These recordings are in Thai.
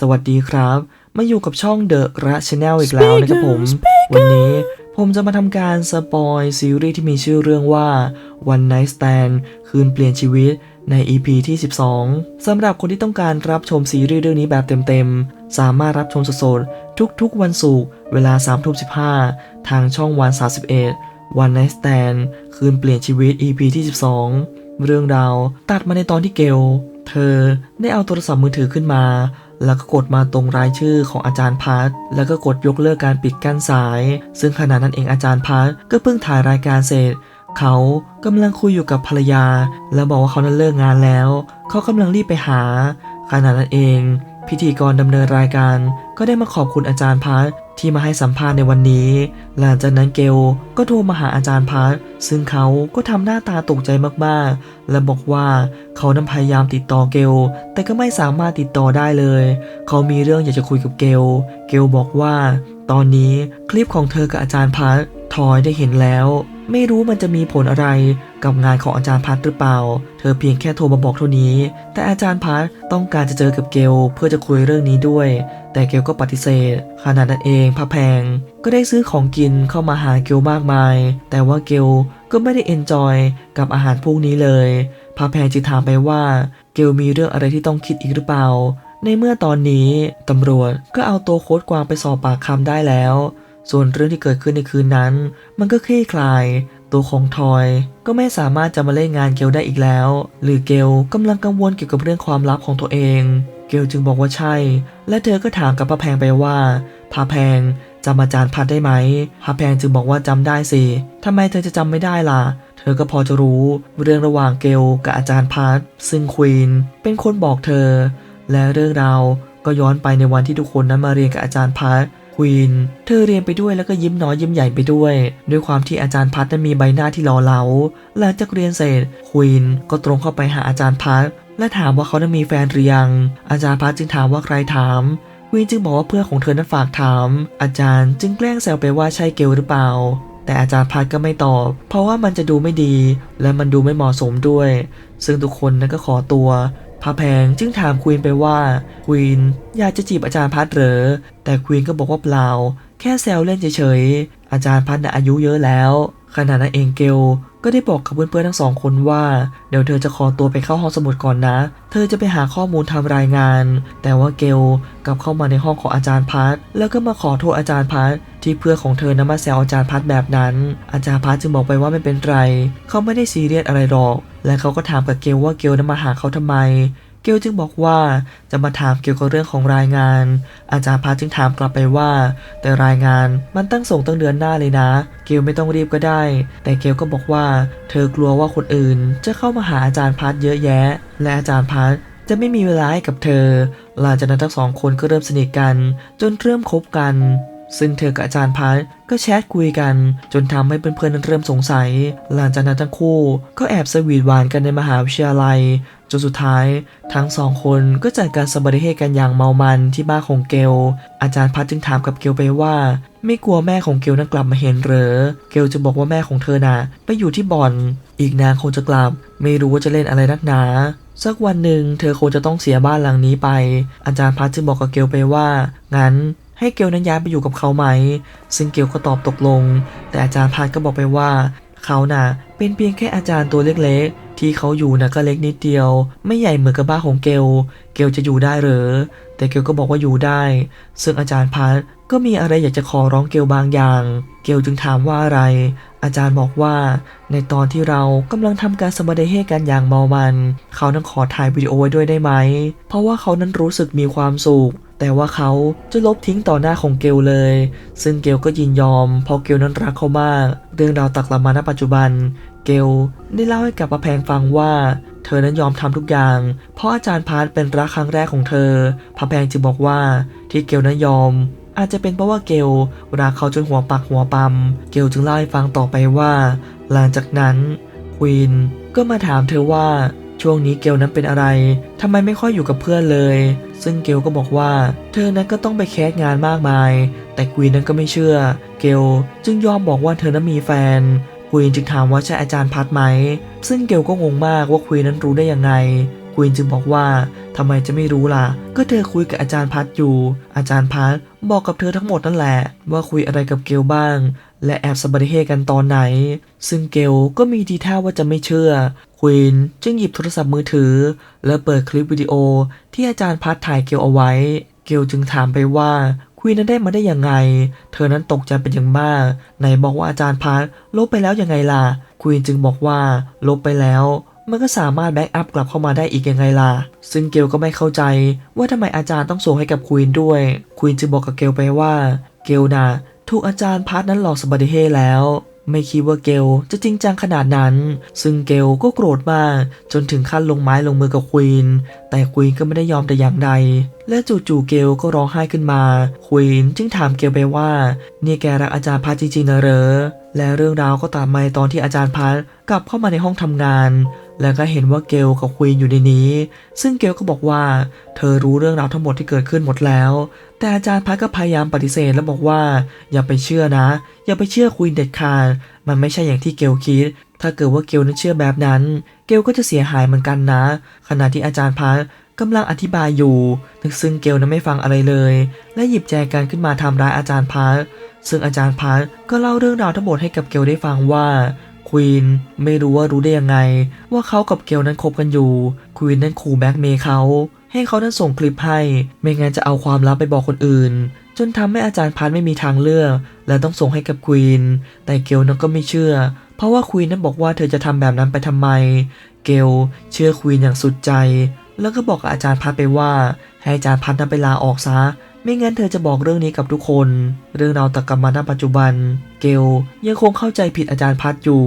สวัสดีครับ มาอยู่กับช่อง The ระช n นลอีกแล้วนะครับผม วันนี้ผมจะมาทำการสปอยซีรีส์ที่มีชื่อเรื่องว่า One Night Stand คืนเปลี่ยนชีวิตใน EP ที่ 12 สำหรับคนที่ต้องการรับชมซีรีส์เรื่องนี้แบบเต็มๆ สามารถรับชมสดๆ ทุกๆ วันศุกร์เวลา3ทุ่ม15 ทางช่องวัน 31 One Night Stand คืนเปลี่ยนชีวิต EP ที่ 12 เรื่องราวตัดมาในตอนที่เกล เธอได้เอาโทรศัพท์มือถือขึ้นมา แล้วก็กดมาตรงรายชื่อของอาจารย์พัทแล้วก็กดยกเลิกการปิดกั้นสาย ซึ่งขณะนั้นเองอาจารย์พัทก็เพิ่งถ่ายรายการเสร็จเขากำลังคุยอยู่กับภรรยา แล้วบอกว่าเขานั้นเลิกงานแล้ว เขากำลังรีบไปหา ขณะนั้นเอง พิธีกรดำเนินรายการก็ได้มาขอบคุณอาจารย์พัทที่มาให้สัมภาษณ์ในวันนี้ หลังจากนั้นเกลก็โทรมาหาอาจารย์พัทซึ่งเขาก็ทำหน้าตาตกใจมากๆ และบอกว่าเขานั้นพยายามติดต่อเกลแต่ก็ไม่สามารถติดต่อได้เลย เขามีเรื่องอยากจะคุยกับเกลเกลบอกว่า ตอนนี้คลิปของเธอกับอาจารย์พัททอยได้เห็นแล้ว ไม่รู้มันจะมีผลอะไรกับงานของอาจารย์พัทหรือเปล่า เธอเพียงแค่โทรมาบอกเท่านี้ แต่อาจารย์พัทต้องการจะเจอกับเกลเพื่อจะคุยเรื่องนี้ด้วย แต่เกลก็ปฏิเสธขณะนั้นเองพระแพง ก็ได้ซื้อของกินเข้ามาหาเกลมากมาย แต่ว่าเกลก็ไม่ได้เอนจอยกับอาหารพวกนี้เลยพระแพงจึงถามไปว่า เกลมีเรื่องอะไรที่ต้องคิดอีกหรือเปล่า ในเมื่อตอนนี้ตำรวจก็เอาตัวโค้ดกวางไปสอบปากคำได้แล้ว ส่วนเรื่องที่เกิดขึ้นในคืนนั้น มันก็คลี่คลาย ตัวของทอยก็ไม่สามารถจะมาเล่นงานเกลได้อีกแล้ว หรือเกลกำลังกังวลเกี่ยวกับเรื่องความลับของตัวเอง เกลจึงบอกว่าใช่ และเธอก็ถามกับพระแพงไปว่าพระแพงจำอาจารย์พัดได้ไหมพระแพงจึงบอกว่าจำได้สิทำไมเธอจะจำไม่ได้ล่ะ เธอก็พอจะรู้เรื่องระหว่างเกลกับอาจารย์พัดซึ่งควีนเป็นคนบอกเธอ และเรื่องราวก็ย้อนไปในวันที่ทุกคนนั้นมาเรียนกับอาจารย์พัด ควีน เธอเรียนไปด้วยแล้วก็ยิ้มน้อยยิ้มใหญ่ไปด้วย ด้วยความที่อาจารย์พัดนั้นมีใบหน้าที่หล่อเหลาหลังจากเรียนเสร็จควีนก็ตรงเข้าไปหาอาจารย์พัดและถามว่าเขานั้นมีแฟนหรือยัง อาจารย์พัดจึงถามว่าใครถามควีนจึงบอกว่าเพื่อนของเธอนั้นฝากถาม อาจารย์จึงแกล้งแซวไปว่าใช่เกลหรือเปล่าแต่อาจารย์พัดก็ไม่ตอบ เพราะว่ามันจะดูไม่ดี และมันดูไม่เหมาะสมด้วย ซึ่งทุกคนนั้นก็ขอตัว พระแพงจึงถามควีนไปว่าควีนอยากจะจีบอาจารย์พัดเหรอ แต่ควีนก็บอกว่าเปล่า แค่แซวเล่นเฉยๆ อาจารย์พัดน่ะอายุเยอะแล้ว ขณะนั้นเองเกลก็ได้บอกกับเพื่อนๆทั้งสองคนว่า เดี๋ยวเธอจะขอตัวไปเข้าห้องสมุดก่อนนะ เธอจะไปหาข้อมูลทำรายงาน แต่ว่าเกลกลับเข้ามาในห้องของอาจารย์พัดแล้วก็มาขอโทษอาจารย์พัดที่เพื่อนของเธอนั้นมาแซวอาจารย์พัดแบบนั้น อาจารย์พัดจึงบอกไปว่าไม่เป็นไร เขาไม่ได้ซีเรียสอะไรหรอก และเขาก็ถามกับเกลว่าเกลนั้นมาหาเขาทำไม เกลจึงบอกว่าจะมาถามเกี่ยวกับเรื่องของรายงาน อาจารย์พาจึงถามกลับไปว่า แต่รายงานมันตั้งส่งตั้งเดือนหน้าเลยนะ เกลไม่ต้องรีบก็ได้ แต่เกลก็บอกว่า เธอกลัวว่าคนอื่น จะเข้ามาหาอาจารย์พัดเยอะแยะ และอาจารย์พัดจะไม่มีเวลาให้กับเธอ หลังจากนั้นทั้งสองคนก็เริ่มสนิทกัน จนเริ่มคบกัน ซึ่งเธอกับอาจารย์พัดก็แชทคุยกัน จนทำให้เพื่อนๆนั้นเริ่มสงสัย หลังจากนั้นทั้งคู่ก็แอบสวีทหวานกันในมหาวิทยาลัย จนสุดท้าย ทั้งสองคนก็จัดการสบัติเหตุกันอย่างเมามันที่บ้านของเกล อาจารย์พัดจึงถามกับเกลไปว่า ไม่กลัวแม่ของเกลนั้นกลับมาเห็นหรอเกลจะบอกว่าแม่ของเธอน่ะไปอยู่ที่บ่อน อีกนานคงจะกลับ ไม่รู้ว่าจะเล่นอะไรนักหนาสักวันหนึ่งเธอคงจะต้องเสียบ้านหลังนี้ไป อาจารย์พัดจึงบอกกับเกลไปว่า งั้น ให้เกลนั้นย้ายไปอยู่กับเขาไหม ซึ่งเกลก็ตอบตกลง แต่อาจารย์พัดก็บอกไปว่า เขาน่ะ เป็นเพียงแค่อาจารย์ตัวเล็กๆ ที่เขาอยู่นะก็เล็กนิดเดียว ไม่ใหญ่เหมือนกับบ้านของเกล เกลจะอยู่ได้หรือ แต่เกลก็บอกว่าอยู่ได้ ซึ่งอาจารย์พัดก็มีอะไรอยากจะขอร้องเกลบางอย่าง เกลจึงถามว่าอะไร อาจารย์บอกว่า ในตอนที่เรากำลังทำการสมเด็จกันอย่างเมามัน เขานั้นขอถ่ายวิดีโอไว้ด้วยได้ไหม เพราะว่าเขานั้นรู้สึกมีความสุข แต่ว่าเขาจะลบทิ้งต่อหน้าของเกลเลย ซึ่งเกลก็ยินยอม เพราะเกลนั้นรักเขามาก เรื่องราวตักลับมาณปัจจุบัน เกลได้เล่าให้กับประแพงฟังว่า เธอนั้นยอมทำทุกอย่าง เพราะอาจารย์พาร์ทเป็นรักครั้งแรกของเธอพระแพงจึงบอกว่าที่เกลนั้นยอม อาจจะเป็นเพราะว่าเกลรักเขาจนหัวปักหัวปั๊มเกลจึงเล่าให้ฟังต่อไปว่า หลังจากนั้นควีนก็มาถามเธอว่าช่วงนี้เกลนั้นเป็นอะไร ทำไมไม่ค่อยอยู่กับเพื่อนเลย ซึ่งเกลก็บอกว่า เธอนั้นก็ต้องไปแคสงานมากมาย แต่ควีนนั้นก็ไม่เชื่อ เกลจึงยอมบอกว่าเธอนั้นมีแฟนควีนจึงถามว่าใช่อาจารย์พัดไหม ซึ่งเกลก็งงมากว่าควีนนั้นรู้ได้ยังไง ควีนจึงบอกว่าทำไมจะไม่รู้ล่ะ ก็เธอคุยกับอาจารย์พัดอยู่ อาจารย์พัดบอกกับเธอทั้งหมดนั่นแหละ ว่าคุยอะไรกับเกลบ้าง และแอบสบริเฮกันตอนไหน ซึ่งเกลก็มีทีท่าว่าจะไม่เชื่อ ควีนจึงหยิบโทรศัพท์มือถือ และเปิดคลิปวิดีโอที่อาจารย์พัดถ่ายเกลเอาไว้ เกลจึงถามไปว่าควีนนั้นได้มาได้ยังไง เธอนั้นตกใจเป็นอย่างมาก ไหนบอกว่าอาจารย์พัดลบไปแล้วยังไงล่ะ ควีนจึงบอกว่าลบไปแล้ว มันก็สามารถแบ็กอัพกลับเข้ามาได้อีกยังไงล่ะ ซึ่งเกลก็ไม่เข้าใจว่าทำไมอาจารย์ต้องส่งให้กับควีนด้วย ควีนจึงบอกกับเกลไปว่า เกลนะถูกอาจารย์พัดนั้นหลอกสบดิเฮแล้ว ไม่คิดว่าเกลจะจริงจังขนาดนั้น ซึ่งเกลก็โกรธมากจนถึงขั้นลงไม้ลงมือกับควีน แต่ควีนก็ไม่ได้ยอมแต่อย่างใด และจู่ๆเกลก็ร้องไห้ขึ้นมา ควีนจึงถามเกลไปว่านี่แกรักอาจารย์พัดจริงๆนะเหรอ และเรื่องราวก็ตามมาตอนที่อาจารย์พัดกลับเข้ามาในห้องทำงาน แล้วก็เห็นว่าเกลกับควีนอยู่ในนี้ ซึ่งเกลก็บอกว่า เธอรู้เรื่องราวทั้งหมดที่เกิดขึ้นหมดแล้ว แต่อาจารย์พัดก็พยายามปฏิเสธและบอกว่า อย่าไปเชื่อนะ อย่าไปเชื่อควีนเด็ดขาด มันไม่ใช่อย่างที่เกลคิด ถ้าเกิดว่าเกลนั้นเชื่อแบบนั้น เกลก็จะเสียหายเหมือนกันนะ ขณะที่อาจารย์พัดกำลังอธิบายอยู่ ซึ่งเกลนั้นไม่ฟังอะไรเลย และหยิบแจกันขึ้นมาทำร้ายอาจารย์พัดซึ่งอาจารย์พัดก็เล่าเรื่องราวทั้งหมดให้กับเกลได้ฟังว่า วีนไม่รู้ว่ารู้ได้ยังไง ว่าเขากับเกลนั้นคบกันอยู่ ควีนนั้นขู่แบ็กเมย์เขา ให้เขานั้นส่งคลิปให้ ไม่งั้นจะเอาความลับไปบอกคนอื่น จนทำให้อาจารย์พัดไม่มีทางเลือก และต้องส่งให้กับควีน แต่เกลนั้นก็ไม่เชื่อ เพราะว่าควีนนั้นบอกว่าเธอจะทำแบบนั้นไปทำไม เกลเชื่อควีนอย่างสุดใจ แล้วก็บอกอาจารย์พัดไปว่า ให้อาจารย์พัดนั้นไปลาออกซะ ไม่งั้นเธอจะบอกเรื่องนี้กับทุกคน เรื่องราวตกรรมมาณปัจจุบัน เกลยังคงเข้าใจผิดอาจารย์พัดอยู่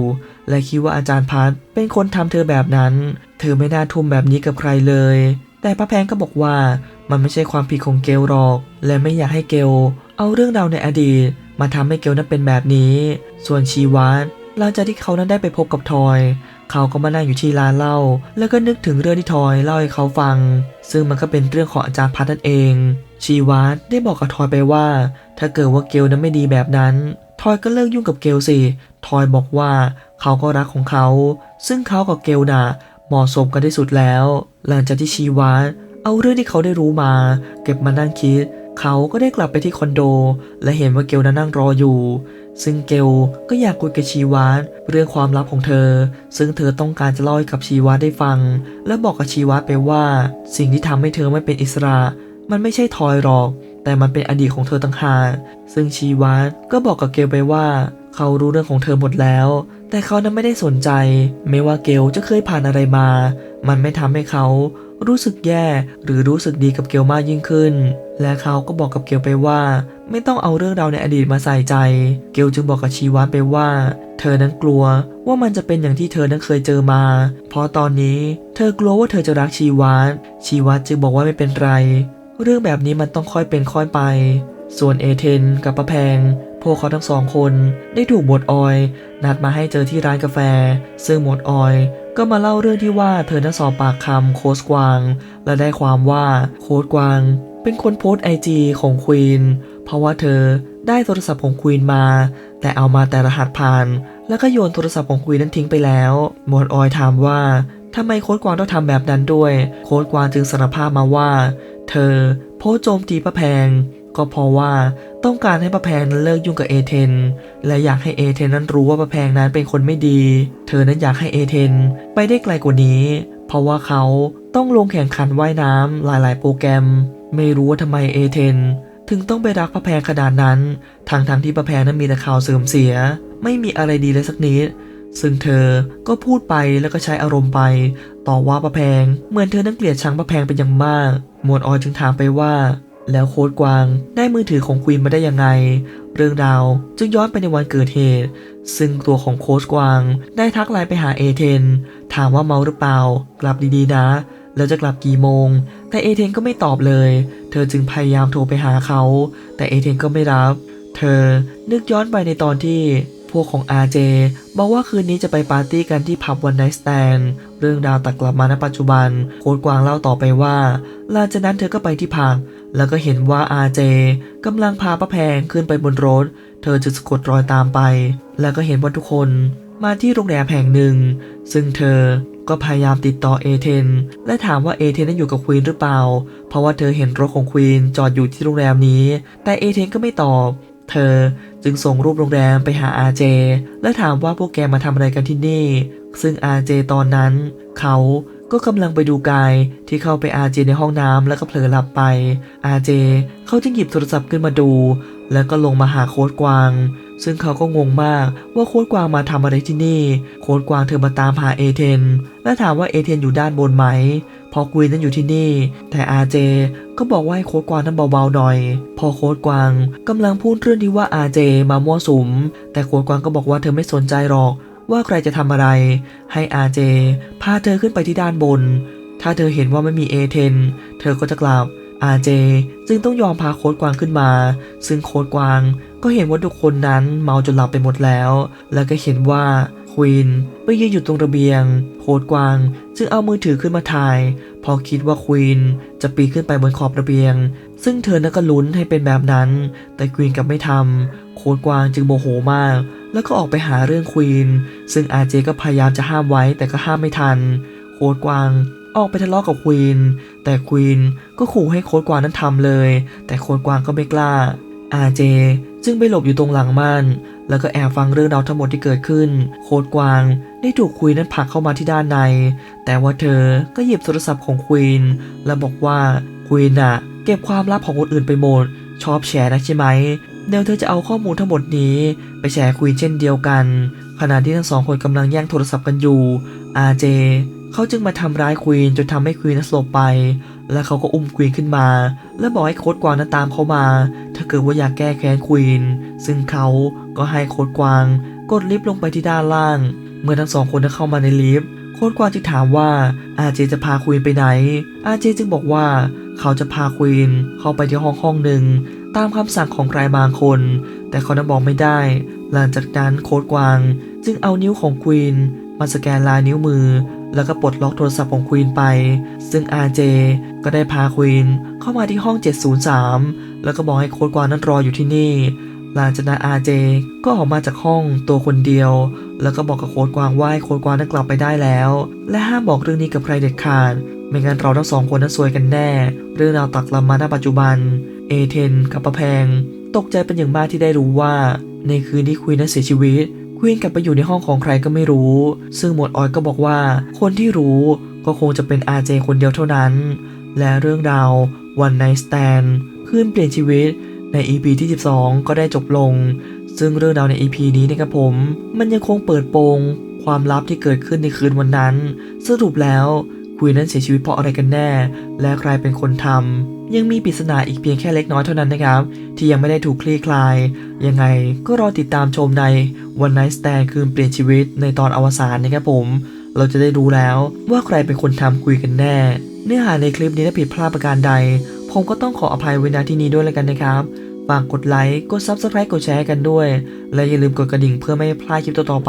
และคิดว่าอาจารย์พัดเป็นคนทำเธอแบบนั้น เธอไม่น่าทุ่มแบบนี้กับใครเลย แต่พระแพงก็บอกว่ามันไม่ใช่ความผิดของเกลหรอก และไม่อยากให้เกลเอาเรื่องราวในอดีต มาทำให้เกลนั้นเป็นแบบนี้ ส่วนชีวัตหลังจากที่เขานั้นได้ไปพบกับทอย เขาก็มานั่งอยู่ที่ร้านเหล้าแล้วก็นึกถึงเรื่องที่ทอยเล่าให้เขาฟัง ซึ่งมันก็เป็นเรื่องของอาจารย์พัดนั่นเอง ชีวัตได้บอกกับทอยไปว่า ถ้าเกิดว่าเกลนั้นไม่ดีแบบนั้น ทอยก็เลิกยุ่งกับเกลสิ ทอยบอกว่าเขาก็รักของเขา ซึ่งเขากับเกลน่ะเหมาะสมกันที่สุดแล้ว หลังจากที่ชีวัตเอาเรื่องที่เขาได้รู้มา เก็บมานั่งคิด เขาก็ได้กลับไปที่คอนโด และเห็นว่าเกลนั้นนั่งรออยู่ ซึ่งเกลก็อยากคุยกับชีวัตเรื่องความลับของเธอ ซึ่งเธอต้องการจะเล่าให้กับชีวัตได้ฟัง และบอกกับชีวัตไปว่า สิ่งที่ทำให้เธอไม่เป็นอิสระ มันไม่ใช่ทอยหรอก แต่มันเป็นอดีตของเธอต่างหากซึ่งชีวัตก็บอกกับเกลไปว่า เขารู้เรื่องของเธอหมดแล้ว แต่เขานั้นไม่ได้สนใจ ไม่ว่าเกลจะเคยผ่านอะไรมา มันไม่ทำให้เขารู้สึกแย่หรือรู้สึกดีกับเกลมากยิ่งขึ้น และเขาก็บอกกับเกลไปว่า ไม่ต้องเอาเรื่องราวในอดีตมาใส่ใจ เกลจึงบอกกับชีวัตไปว่า เธอนั้นกลัวว่ามันจะเป็นอย่างที่เธอนั้นเคยเจอมา เพราะตอนนี้ เธอกลัวว่าเธอจะรักชีวัตชีวัตจึงบอกว่าไม่เป็นไร เรื่องแบบนี้มันต้องค่อยเป็นค่อยไป ส่วนเอเธนกับประแพง พวกเขาทั้งสองคนได้ถูกหมวดออย นัดมาให้เจอที่ร้านกาแฟ ซึ่งหมวดออย ก็มาเล่าเรื่องที่ว่าเธอนั้นสอบปากคำโค้ชกวาง และได้ความว่าโค้ชกวาง เป็นคนโพสไอจีของควีนเพราะว่าเธอได้โทรศัพท์ของควีนมา แต่เอามาแต่รหัสผ่าน แล้วก็โยนโทรศัพท์ของควีนนั้นทิ้งไปแล้ว หมวดออยถามว่าทำไมโค้ชกวางต้องทำแบบนั้นด้วย โค้ชกวางจึงสารภาพมาว่า เธอโพสโจมตีป้าแพง ก็เพราะว่าต้องการให้ป้าแพงนั้นเลิกยุ่งกับเอเธนและอยากให้เอเธนนั้นรู้ว่าป้าแพงนั้นเป็นคนไม่ดี เธอนั้นอยากให้เอเธนไปได้ไกลกว่านี้ เพราะว่าเขาต้องลงแข่งขันว่ายน้ำหลายๆ โปรแกรม ไม่รู้ว่าทำไมเอเธนถึงต้องไปรักป้าแพงขนาดนั้นทางทางๆที่ป้าแพงนั้นมีแต่ข่าวเสื่อมเสีย ไม่มีอะไรดีเลยสักนิด ซึ่งเธอก็พูดไปแล้วก็ใช้อารมณ์ไป ต่อว่าป้าแพง เหมือนเธอนั้นเกลียดชังป้าแพงเป็นอย่างมากหมวดออยจึงถามไปว่า แล้วโค้ดกวางได้มือถือของควีนมาได้ยังไง เรื่องราวจึงย้อนไปในวันเกิดเหตุ ซึ่งตัวของโค้ชกวางได้ทักไลน์ไปหาเอเธนถามว่าเมาหรือเปล่า กลับดีๆนะ แล้วจะกลับกี่โมง แต่เอเธนก็ไม่ตอบเลย เธอจึงพยายามโทรไปหาเขา แต่เอเธนก็ไม่รับ เธอนึกย้อนไปในตอนที่ พวกของ RJ บอกว่าคืนนี้จะไปปาร์ตี้กันที่ผับวันไนท์สแตนเรื่องราวตัดกลับมาณปัจจุบัน โค้ดกวางเล่าต่อไปว่า หลังจากนั้นเธอก็ไปที่ผับแล้วก็เห็นว่า RJ กำลังพาป้าแพงขึ้นไปบนรถ เธอจึงสะกดรอยตามไป แล้วก็เห็นว่าทุกคนมาที่โรงแรมแห่งหนึ่ง ซึ่งเธอก็พยายามติดต่อเอเธนและถามว่าเอเธนนั้นอยู่กับควีนหรือเปล่า เพราะว่าเธอเห็นรถของควีนจอดอยู่ที่โรงแรมนี้ แต่เอเธนก็ไม่ตอบ เธอจึงส่งรูปโรงแรมไปหาอาเจ และถามว่าพวกแกมาทำอะไรกันที่นี่ ซึ่งอาเจตอนนั้น เขาก็กำลังไปดูกายที่เข้าไปอาเจในห้องน้ำแล้วก็เผลอหลับไป อาเจเขาจึงหยิบโทรศัพท์ขึ้นมาดู แล้วก็ลงมาหาโค้ดกวาง ซึ่งเขาก็งงมากว่าโค้ดกวางมาทำอะไรที่นี่ โค้ดกวางเธอมาตามหาเอเธนและถามว่าเอเธนอยู่ด้านบนไหม พอควีนนั้นอยู่ที่นี่ แต่อาเจก็บอกว่าให้โค้ดกวางนั้นเบาๆหน่อย พอโค้ดกวางกำลังพูดเรื่องที่ว่าอาเจมามั่วสุม แต่โค้ดกวางก็บอกว่าเธอไม่สนใจหรอก ว่าใครจะทำอะไร ให้อาเจพาเธอขึ้นไปที่ด้านบน ถ้าเธอเห็นว่าไม่มีเอเธนเธอก็จะกลับอาเจจึงต้องยอมพาโค้ดกวางขึ้นมา ซึ่งโค้ดกวางก็เห็นว่าทุกคนนั้นเมาจนหลับไปหมดแล้ว แล้วก็เห็นว่า ควีนไปยืนอยู่ตรงระเบียงโคดกวาง จึงเอามือถือขึ้นมาถ่าย พอคิดว่าควีนจะปีนขึ้นไปบนขอบระเบียง ซึ่งเธอนั้นก็ลุ้นให้เป็นแบบนั้น แต่ควีนกลับไม่ทำโคดกวางจึงโมโหมาก แล้วก็ออกไปหาเรื่องควีน ซึ่งอาเจก็พยายามจะห้ามไว้แต่ก็ห้ามไม่ทัน โคดกวางออกไปทะเลาะกับควีน แต่ควีนก็ขู่ให้โคดกวางนั้นทำเลย แต่โคดกวางก็ไม่กล้าอาเจ จึงไปหลบอยู่ตรงหลังม่าน แล้วก็แอบฟังเรื่องราวทั้งหมดที่เกิดขึ้น โคดกวางได้ถูกควีนนั้นผลักเข้ามาที่ด้านใน แต่ว่าเธอก็หยิบโทรศัพท์ของควีนแล้วบอกว่าควีนอะเก็บความลับของคนอื่นไปหมด ชอบแชร์นะใช่ไหมเดี๋ยวเธอจะเอาข้อมูลทั้งหมดนี้ ไปแชร์ควีนเช่นเดียวกัน ขณะที่ทั้งสองคนกำลังแย่งโทรศัพท์กันอยู่อาเจ เขาจึงมาทำร้ายควีนจนทำให้ควีนนั้นสลบไป แล้วเขาก็อุ้มควีนขึ้นมา แล้วบอกให้โค้ดกวางนั้นตามเขามา ถ้าเกิดว่าอยากแก้แค้นควีน ซึ่งเขาก็ให้โค้ดกวาง กดลิฟต์ลงไปที่ด้านล่าง เมื่อทั้งสองคนได้เข้ามาในลิฟต์ โค้ดกวางจึงถามว่าอาเจจะพาควีนไปไหน อาเจจึงบอกว่าเขาจะพาควีนเข้าไปที่ห้องห้องหนึ่งตามคำสั่งของใครบางคน แต่เขานั้นบอกไม่ได้ หลังจากนั้นโค้ดกวาง จึงเอานิ้วของควีนมาสแกนลายนิ้วมือ แล้วก็ปลดล็อกโทรศัพท์ของควีนไป ซึ่งอาเจก็ได้พาควีนเข้ามาที่ห้อง 703 แล้วก็บอกให้โค้ดกวางนั้นรออยู่ที่นี่ หลังจากนั้นอาเจก็ออกมาจากห้องตัวคนเดียว แล้วก็บอกกับโค้ดกวางว่าให้โค้ดกวางนั้นกลับไปได้แล้ว และห้ามบอกเรื่องนี้กับใครเด็ดขาด ไม่งั้นเราทั้งสองคนนั้นซวยกันแน่ เรื่องราวตักลำมาณปัจจุบัน เอเธนกับประแพง ตกใจเป็นอย่างมากที่ได้รู้ว่า ในคืนที่ควีนนั้นเสียชีวิต ควีนกลับไปอยู่ในห้องของใครก็ไม่รู้ ซึ่งหมวดออยก็บอกว่า คนที่รู้ก็คงจะเป็นอาเจคนเดียวเท่านั้น และเรื่องราว One Night Stand คืนเปลี่ยนชีวิตใน EP ที่ 12 ก็ได้จบลง ซึ่งเรื่องราวใน EP นี้นะครับผม มันยังคงเปิดโปงความลับที่เกิดขึ้นในคืนวันนั้น สรุปแล้ว ควีนนั้นเสียชีวิตเพราะอะไรกันแน่ และใครเป็นคนทำยังมีปริศนาอีกเพียงแค่เล็กน้อยเท่านั้นนะครับ ที่ยังไม่ได้ถูกคลี่คลาย ยังไงก็รอติดตามชมใน One Night Stand คืนเปลี่ยนชีวิตในตอนอวสานนะครับผม เราจะได้รู้แล้วว่าใครเป็นคนทำคุยกันแน่ เนื้อหาในคลิปนี้ถ้าผิดพลาดประการใด ผมก็ต้องขออภัยไว้ณที่นี้ด้วยแล้วกันนะครับฝากกดไลค์ กด Subscribe กดแชร์กันด้วย และอย่าลืมกดกระดิ่งเพื่อไม่ให้พลาดคลิปต่อๆไป